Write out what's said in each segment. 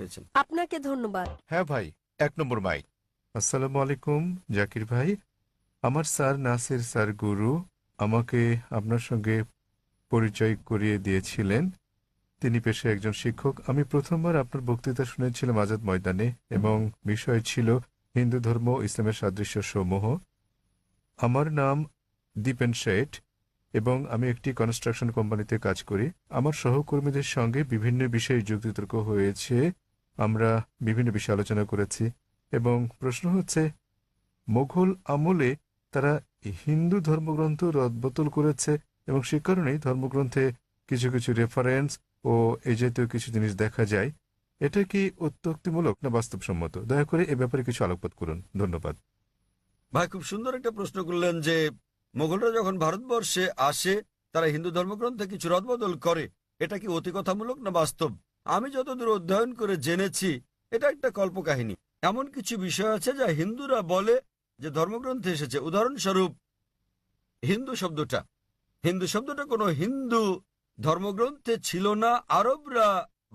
পেয়েছেন। আপনাকে ধন্যবাদ। হ্যাঁ ভাই এক নম্বর মাইক। আসসালামু আলাইকুম জাকির ভাই। আমার স্যার নাসির স্যার গুরু আমাকে আপনার সঙ্গে পরিচয় করিয়ে দিয়েছিলেন। তিনি পেশায় একজন শিক্ষক। আমি প্রথমবার আপনার বক্তৃতা শুনেছিলাম আজাদ ময়দানে এবং বিষয় ছিল হিন্দু ধর্ম ইসলামের সাদৃশ্য সমূহ। আমার নাম দীপেন শেঠ এবং আমি একটি কনস্ট্রাকশন কোম্পানিতে কাজ করি। আমার সহকর্মীদের সঙ্গে বিভিন্ন বিষয়ে যুক্তিতর্ক হয়েছে। আমরা বিভিন্ন বিষয়ে আলোচনা করেছি এবং প্রশ্ন হচ্ছে, মোঘল আমলে তারা হিন্দু ধর্মগ্রন্থ রদবদল করেছে এবং সে কারণেই ধর্মগ্রন্থে কিছু কিছু রেফারেন্স ও এই জাতীয় কিছু জিনিস দেখা যায়। এটা কি অত্যুক্তিমূলক না বাস্তবসম্মত? দয়া করে এ ব্যাপারে কিছু আলোকপাত করুন। ধন্যবাদ। ভাই, খুব সুন্দর একটা প্রশ্ন করলেন যে মোগলরা যখন ভারতবর্ষে আসে, তারা হিন্দু ধর্মগ্রন্থে কিছু রদবদল করে, এটা কি অতিকথামূলক না বাস্তব? আমি যতদূর অধ্যয়ন করে জেনেছি, এটা একটা কল্পকাহিনী। এমন কিছু বিষয় আছে যা হিন্দুরা বলে যে ধর্মগ্রন্থে এসেছে। উদাহরণস্বরূপ, হিন্দু শব্দটা। হিন্দু শব্দটা কোনো হিন্দু ধর্মগ্রন্থে ছিল না, আরবরা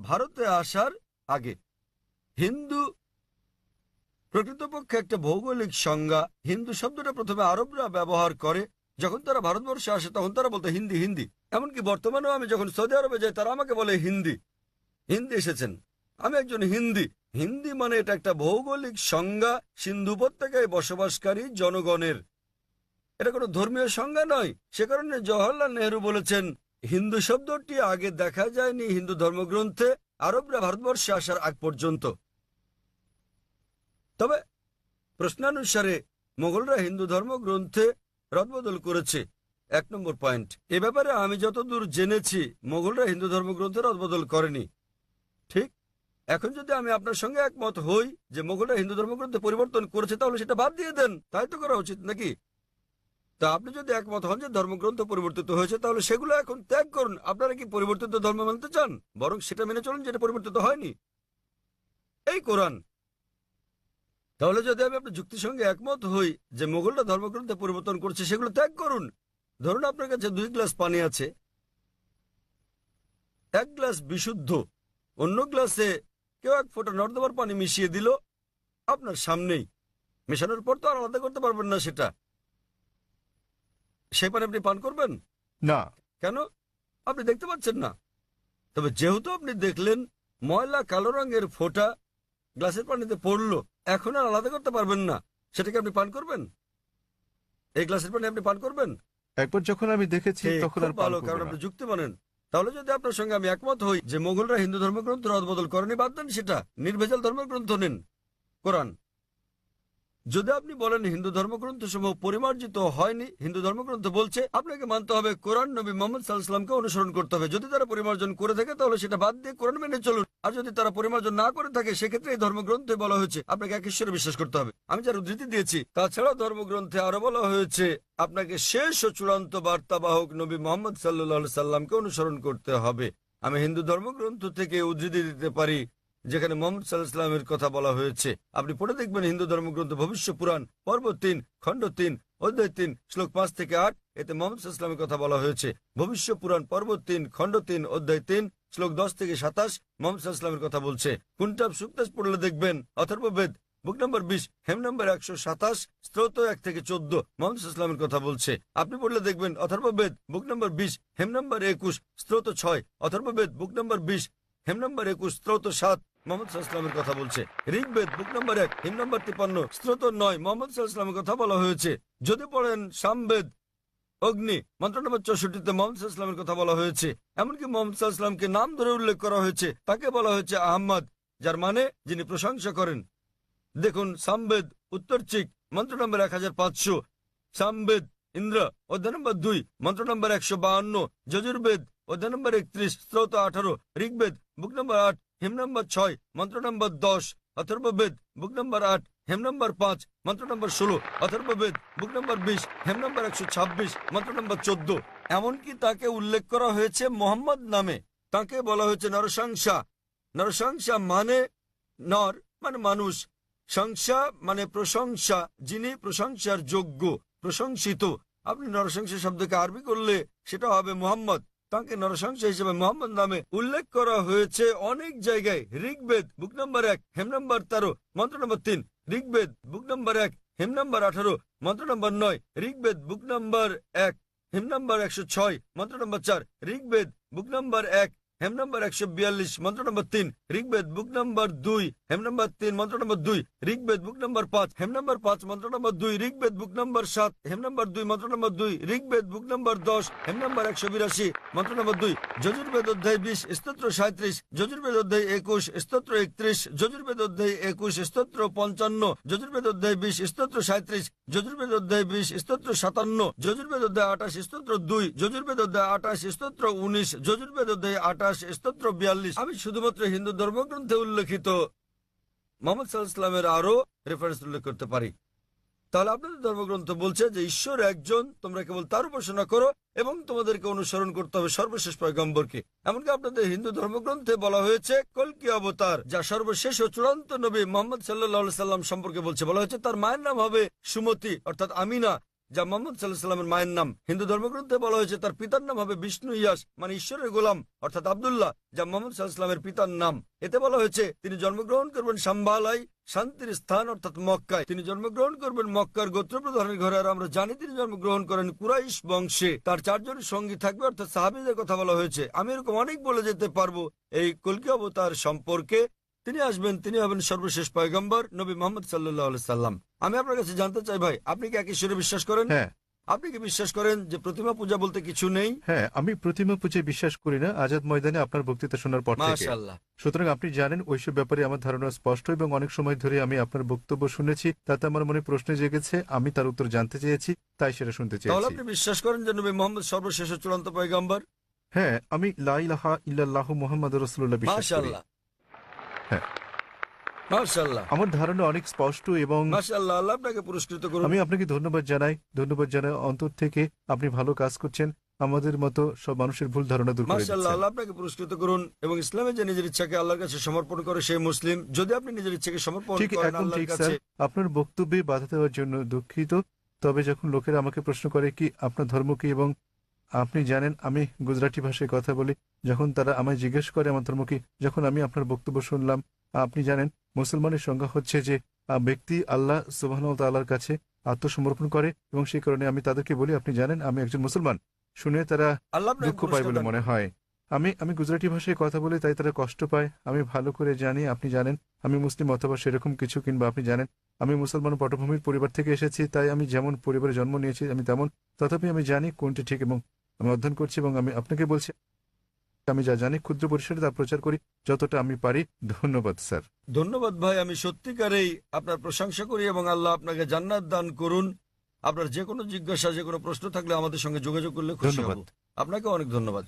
ভারতে আসার আগে। হিন্দু প্রকৃতপক্ষে একটা ভৌগোলিক সংজ্ঞা। হিন্দু শব্দটা প্রথমে আরবরা ব্যবহার করে। যখন তারা ভারতবর্ষে আসে, তখন তারা বলতো হিন্দি হিন্দি। এমনকি বর্তমানেও আমি যখন সৌদি আরবে যাই, তারা আমাকে বলে হিন্দি। হিন্দি এসেছেন। আমি একজন হিন্দি। হিন্দি মানে এটা একটা ভৌগোলিক সংজ্ঞা, সিন্ধু উপত্যকায় বসবাসকারী জনগণের। এটা কোনো ধর্মীয় সংজ্ঞা নয়। সে কারণে জওহরলাল নেহরু বলেছেন, হিন্দু শব্দটি আগে দেখা যায়নি হিন্দু ধর্মগ্রন্থে, আরবরা ভারতবর্ষে আসার আগ পর্যন্ত। তবে প্রশ্নানুসারে মোগলরা হিন্দু ধর্মগ্রন্থে রদবদল করেছে। এক নম্বর পয়েন্ট। এ ব্যাপারে আমি যতদূর জেনেছি মোগলরা হিন্দু ধর্মগ্রন্থে রদবদল করেনি। ঠিক? এখন যদি আমি আপনার সঙ্গে একমত হই যে মোগলরা হিন্দু ধর্মগ্রন্থে পরিবর্তন করেছে, তাহলে সেটা বাদ দিয়ে দেন। তাই তো করা উচিত নাকি? তা আপনি যদি একমত হন যে ধর্মগ্রন্থ পরিবর্তিত হয়েছে, তাহলে সেগুলো এখন ত্যাগ করুন। আপনারা কি পরিবর্তিত ধর্ম মানতে চান? বরং সেটা মেনে চলুন যেটা পরিবর্তিত হয়নি। এই কোরআন। তাহলে যদি আমি আপনার যুক্তির সঙ্গে একমত হই যে মোগলরা ধর্মগ্রন্থে পরিবর্তন করছে, সেগুলো ত্যাগ করুন। ধরুন আপনার কাছে দুই গ্লাস পানি আছে। এক গ্লাস বিশুদ্ধ। অন্য গ্লাসে কেউ এক ফোঁটা নর্দমার পানি মিশিয়ে দিল। আপনার সামনেই। মেশানোর পর তো আর আলাদা করতে পারবেন না সেটা। সেই পানি আপনি পান করবেন? না। কেন? আপনি দেখতে পাচ্ছেন না। তবে যেহেতু আপনি দেখলেন ময়লা কালো রঙের ফোঁটা গ্লাসের পানিতে পড়ল এখন আর আলাদা করতে পারবেন না। সেটাকে আপনি পান করবেন? এই গ্লাসের পানি আপনি পান করবেন? একবার যখন আমি দেখেছি তখন আর ভালো কারণ। আপনি যুক্তি মানেন। তাহলে যদি আপনার সঙ্গে আমি একমত হই যে মোগলরা হিন্দু ধর্মগ্রন্থ রদবদল করেনি, বাদ দেন সেটা। নির্ভেজাল ধর্মগ্রন্থ নিন। কোরআন। যদি আপনি বলেন হিন্দু ধর্মগ্রন্থ সমূহ পরিমার্জিত হয়নি, হিন্দু ধর্মগ্রন্থ বলছে, আপনাকে মানতে হবে কোরআন নবী মোহাম্মদ সাল্লাহামকে অনুসরণ করতে হবে। যদি তারা পরিমার্জন করে থাকে, তাহলে সেটা বাদ দিয়ে কোরআন মেনে চলুন। আর যদি তারা পরিমার্জন না করে থাকে, সেক্ষেত্রে এই ধর্মগ্রন্থে বলা হয়েছে, আপনাকে এক ঈশ্বরে বিশ্বাস করতে হবে। আমি যার উদ্ধৃতি দিয়েছি তাছাড়াও ধর্মগ্রন্থে আরও বলা হয়েছে, আপনাকে শেষ ও চূড়ান্ত বার্তাবাহক নবী মোহাম্মদ সাল্লাহ সাল্লামকে অনুসরণ করতে হবে। আমি হিন্দু ধর্মগ্রন্থ থেকে উদ্ধৃতি দিতে পারি যেখানে মোহাম্মদ সাল্লাহ সাল্লামের কথা বলা হয়েছে। আপনি পড়ে দেখবেন হিন্দু ধর্মগ্রন্থ, ভবিষ্য পুরাণ, পর্ব তিন, খণ্ড তিন, অধ্যায় তিন, শ্লোক পাঁচ থেকে আট, এতে মোহাম্মদ সাল্লামের কথা বলা হয়েছে। ভবিষ্য পুরাণ, পর্ব তিন, খণ্ড তিন, অধ্যায় তিন, শ্লোক দশ থেকে সাতাশ, মোহাম্মদ সাল্লামের কথা বলছে। কুন্টাব সুক্তাস পড়লে দেখবেন অথর্ববেদ বুক নম্বর বিশ, হেম নম্বর একশো সাতাশ স্ত্রোত এক থেকে চোদ্দ, মোহাম্মদ ইসলামের কথা বলছে। আপনি পড়লে দেখবেন অথর্ববেদ বুক নম্বর বিশ, হেম নম্বর একুশ স্ত্রোত ছয় অথর্ববেদ বুক নম্বর বিশ, হেম নম্বর একুশ স্ত্রোত সাত মোহাম্মদ ইসলামের কথা বলছে। ঋগ্বেদ, বুক নম্বর এক, হিম নম্বর তিপ্পান্ন স্ত্রোত নয়, মোহাম্মদ ইসলামের কথা বলা হয়েছে। যদি পড়েন সামবেদ, অগ্নি, মন্ত্র নম্বর চৌষট্টিতে মোহাম্মদ ইসলামের কথা বলা হয়েছে। এমনকি মোহাম্মদ ইসলামকে নাম ধরে উল্লেখ করা হয়েছে। তাকে বলা হয়েছে আহম্মদ, যার মানে যিনি প্রশংসা করেন। দেখুন, সামবেদ, উত্তর চিক, মন্ত্র নম্বর এক হাজার পাঁচশো। সামবেদ, ইন্দ্র, অধ্যায় নম্বর দুই, মন্ত্র নম্বর একশো বাহান্ন। যজুর্বেদ, অধ্যায় নম্বর একত্রিশ স্ত্রোত আঠারো। ঋগ্বেদ, বুক নম্বর আট হিম নম্বর ছয়, মন্ত্র নম্বর দশ, অথর্ববেদ, বুক নম্বর আট, হেম নম্বর পাঁচ, মন্ত্র নম্বর ষোলো, অথর্ববেদ, বুক নম্বর বিশ, হেম নম্বর একশো ছাব্বিশ, মন্ত্র নম্বর চোদ্দ। এমনকি তাকে উল্লেখ করা হয়েছে মোহাম্মদ নামে। তাকে বলা হয়েছে নরসংসা নরসংসা মানে নর মানে মানুষ। সংসা মানে প্রশংসা, যিনি প্রশংসার যোগ্য, প্রশংসিত। আপনি নরসংসা শব্দকে আরবি করলে সেটা হবে মোহাম্মদ। তাকে নরসংস হিসেবে মোহাম্মদ নামে উল্লেখ করা হয়েছে। অনেক জায়গায় ঋগ্বেদ, বুক নম্বর এক, হেম নম্বর তেরো, মন্ত্র নম্বর তিন, ঋগ্বেদ, বুক নম্বর এক, হেম নম্বর আঠারো, মন্ত্র নম্বর নয়, ঋগ্বেদ, বুক নম্বর এক, হেম নম্বর একশো ছয়, মন্ত্র নম্বর চার, ঋগ্বেদ, বুক নম্বর এক হেম নম্বর একশো বিয়াল্লিশ, মন্ত্র নম্বর তিন ঋগ্বেদ বুক নম্বর দুই হেম নম্বর তিন, মন্ত্র নম্বর দুই ঋগ্বেদ বুক নম্বর পাঁচ হেম নম্বর পাঁচ, মন্ত্র নম্বর দুই ঋগ্বেদ বুক নম্বর সাত হেম নম্বর দুই, মন্ত্র নম্বর দুই ঋগ্বেদ বুক নম্বর দশ হেম নম্বর একশো বিরাশি, মন্ত্র নম্বর দুই, যজুর্বেদ অধ্যায় বিশ, স্তোত্র সাঁত্রিশ যজুর্বেদ অধ্যায় একুশ, স্তোত্র একত্রিশ, যজুর্বেদ অধ্যায় একুশ, স্তোত্র পঞ্চান্ন, যজুর্বেদ অধ্যায় বিশ, স্তোত্র সাঁত্রিশ যজুর্বেদ অধ্যায় বিশ, স্তোত্র সাতান্ন, যজুর্বেদ অধ্যায় আঠাশ, স্তোত্র দুই, যজুর্বেদ অধ্যায় আঠাশ, স্তোত্র উনিশ, যজুর্বেদ অধ্যায় আঠাশ স্তোত্র বিয়াল্লিশ। আমি শুধুমাত্র হিন্দু ধর্মগ্রন্থে উল্লেখিত মোহাম্মদ সাল্লাহামের আরও রেফারেন্স উল্লেখ করতে পারি। তাহলে আপনাদের ধর্মগ্রন্থ বলছে যে, ঈশ্বর একজন, তোমরা কেবল তার উপাসনা করো এবং তোমাদেরকে অনুসরণ করতে হবে সর্বশেষ পয়গম্বরকে। এমনকি আপনাদের হিন্দু ধর্মগ্রন্থে বলা হয়েছে কলকি অবতার? যা সর্বশেষ ও চূড়ান্ত নবী মোহাম্মদ সাল্লাহ সাল্লাম সম্পর্কে বলছে। বলা হয়েছে, তার মায়ের নাম হবে সুমতি, অর্থাৎ আমিনা। যা মোহাম্মদ সাল্লাহ সাল্লামের মায়ের নাম। হিন্দু ধর্মগ্রন্থে বলা হয়েছে, তার পিতার নাম হবে বিষ্ণু ইয়াস মানে ঈশ্বরের গোলাম, অর্থাৎ আবদুল্লাহ, যা মোহাম্মদ সাল্লাহামের পিতার নাম। এতে বলা হয়েছে, তিনি জন্মগ্রহণ করবেন সাম্বালাই শান্তির স্থান, অর্থাৎ মক্কায়। তিনি জন্মগ্রহণ করবেন মক্কার গোত্র গোত্রপ্রধানের ঘরে, আর আমরা জানি তিনি জন্মগ্রহণ করেন কুরাইশ বংশে। তার চারজন সঙ্গী থাকবে, অর্থাৎ সাহাবিদের কথা বলা হয়েছে। আমি এরকম অনেক বলে যেতে পারব। এই কলকি অবতার সম্পর্কে তিনি আসবেন তিনি হবেন সর্বশেষ পয়গম্বর নবী মোহাম্মদ সাল্লাহ সাল্লাম। আমি আপনার কাছে জানতে চাই ভাই আপনি কি এক ঈশ্বরে বিশ্বাস করেন? হ্যাঁ। আপনি কি বিশ্বাস করেন যে প্রতিমা পূজা বলতে কিছু নেই? হ্যাঁ আমি প্রতিমা পুজোয় বিশ্বাস করি না আজাদ ময়দানে আপনার বক্তৃতা শোনার পর থেকে। সুতরাং আপনি জানেন ওইসব ব্যাপারে আমার ধারণা স্পষ্ট এবং অনেক সময় ধরে আমি আপনার বক্তব্য শুনেছি তাতে আমার মনে প্রশ্ন জেগেছে আমি তার উত্তর জানতে চেয়েছি তাই সেটা শুনতে তাহলে চেয়েছি আপনি বিশ্বাস করেন যে নবী মোহাম্মদ সর্বশেষ ও চূড়ান্ত পয়গম্বর? হ্যাঁ আমি লাইলাহা ইল্লাল্লাহু মুহাম্মদ রসুল্লাহ বিশ্বাস করি। হ্যাঁ। আমার ধারণা অনেক স্পষ্ট এবং আল্লাহ আপনাকে পুরস্কৃত করুন। আমি আপনাকে ধন্যবাদ জানাই ধন্যবাদ জানাই অন্তর থেকে। আপনি ভালো কাজ করছেন আমাদের মতো সব মানুষের ভুল ধারণা দূর করে মাশাল্লাহ আল্লাহ আপনাকে পুরস্কৃত করুন এবং ইসলামে যে নিজের ইচ্ছাকে আল্লাহর কাছে সমর্পণ করে সেই মুসলিম যদি আপনি নিজের ইচ্ছাকে সমর্পণ ঠিক করেন একদম আল্লাহর ঠিক কাছে স্যার। আপনার বক্তব্যে বাধা দেওয়ার জন্য দুঃখিত। তবে যখন লোকেরা আমাকে প্রশ্ন করে কি আপনার ধর্ম কি এবং আপনি জানেন আমি গুজরাটি ভাষায় কথা বলি। যখন তারা আমায় জিজ্ঞেস করে আমার ধর্ম কি যখন আমি আপনার বক্তব্য শুনলাম আপনি জানেন মুসলমানের সংজ্ঞা হচ্ছে যে ব্যক্তি আল্লাহ সুবাহ তাল্লাহর কাছে আত্মসমর্পণ করে এবং সেই কারণে আমি তাদেরকে বলি আপনি জানেন আমি একজন মুসলমান। শুনে তারা আল্লাহ দুঃখ পায় বলে মনে হয়। আমি আমি গুজরাটি ভাষায় কথা বলি তাই তারা কষ্ট পায়। আমি ভালো করে জানি আপনি জানেন আমি মুসলিম অথবা সেরকম কিছু কিংবা আপনি জানেন আমি মুসলমান পটভূমির পরিবার থেকে এসেছি তাই আমি যেমন পরিবারে জন্ম নিয়েছি আমি তেমন তথাপি আমি জানি কোনটি ঠিক এবং আমি অধ্যয়ন করছি এবং আমি আপনাকে বলছি আমি যা জানি ক্ষুদ্র পরিসরে তা প্রচার করি যতটা আমি পারি। ধন্যবাদ স্যার। ধন্যবাদ ভাই। আমি সত্যিকারেই আপনার প্রশংসা করি এবং আল্লাহ আপনাকে জান্নাত দান করুন। আপনার যে কোনো জিজ্ঞাসা যে কোনো প্রশ্ন থাকলে আমাদের সঙ্গে যোগাযোগ করলে খুশি। হব। আপনাকে অনেক ধন্যবাদ।